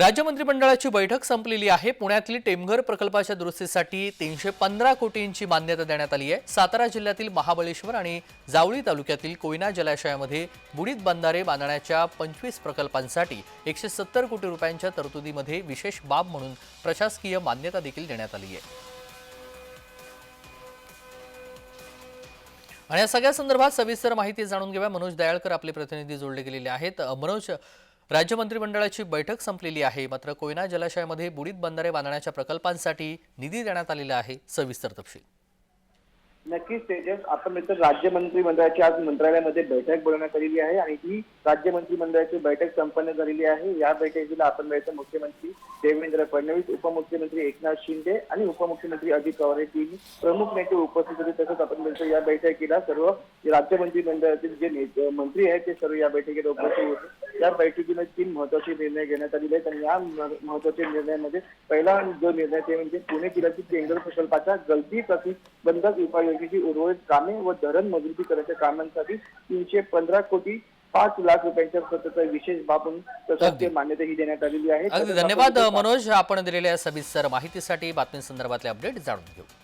राज्य मंत्रिमंडळाची बैठक संपलेली आहे. पुण्यातील टेमघर प्रकल्पाच्या दुरुस्तीसाठी तीनशे पंधरा कोटींची मान्यता देण्यात आली आहे. सातारा जिल्ह्यातील महाबळेश्वर आणि जावळी तालुक्यातील कोयना जलाशयामध्ये बुडीत बंधारे बांधण्याच्या पंचवीस प्रकल्पांसाठी एकशे सत्तर कोटी रुपयांच्या तरतुदीमध्ये विशेष बाब म्हणून प्रशासकीय मान्यता देखील देण्यात आली आहे. आणि या सगळ्या संदर्भात सविस्तर माहिती जाणून घेऊया. मनोज दयाळकर आपले प्रतिनिधी जोडले गेलेले आहेत. मनोज राज्य मंत्रिमंडळाची बैठक संपलेली आहे. मात्र कोयना जलाशयामध्ये बुडीत बंधारे बांधण्याच्या प्रकल्पांसाठी निधी देण्यात आलेला आहे. सविस्तर तपशील. नक्कीच तेजस. आपण मित्र राज्य मंत्रिमंडळाची आज मंत्रालयामध्ये बैठक बोलवण्यात आलेली आहे आणि ही राज्य मंत्रिमंडळाची बैठक संपन्न झालेली आहे. या बैठकीला आपण मिळतो मुख्यमंत्री देवेंद्र फडणवीस उपमुख्यमंत्री एकनाथ शिंदे आणि उपमुख्यमंत्री अजित पवार हे तीन प्रमुख नेते उपस्थित होते. तसंच आपण मिळतो या बैठकीला सर्व राज्य मंत्रिमंडळातील जे मंत्री आहेत ते सर्व या बैठकीला उपस्थित होते. या बैठकीमध्ये तीन महत्त्वाचे निर्णय घेण्यात आलेले आहेत आणि या महत्त्वाच्या निर्णयामध्ये पहिला जो निर्णय ते म्हणजे पुणे जिल्ह्यातील टेंडर प्रकल्पाच्या गलती प्रतिबंधक उपाययोजनेची उर्वरित कामे व धरण मजबूतीकरणाच्या कामांसाठी तीनशे पंधरा कोटी पाच लाख रुपयांच्या खर्चाचा विशेष बाब म्हणून प्रशासकीय मान्यता ही देण्यात आलेली आहे. धन्यवाद मनोज. आपण दिलेल्या सविस्तर माहितीसाठी बातमीसंदर्भातले अपडेट जाणून घेऊ.